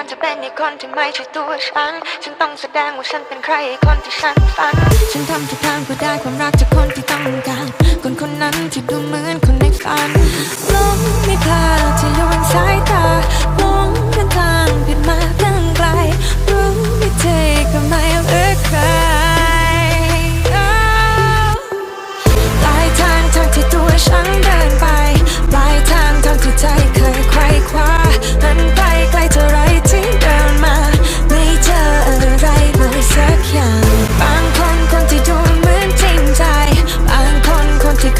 ามจะเป็นอีกคนที่ไม่ใช่ตัวฉัน ฉันต้องแสดงว่าฉันเป็นใครอีกคนที่ฉันฝัน ฉันทำทุกทางเพื่อได้ความรักจากคนที่ต้องการ คนคนนั้นที่ดูเหมือนคนในฝันหลงไม่พลาดใ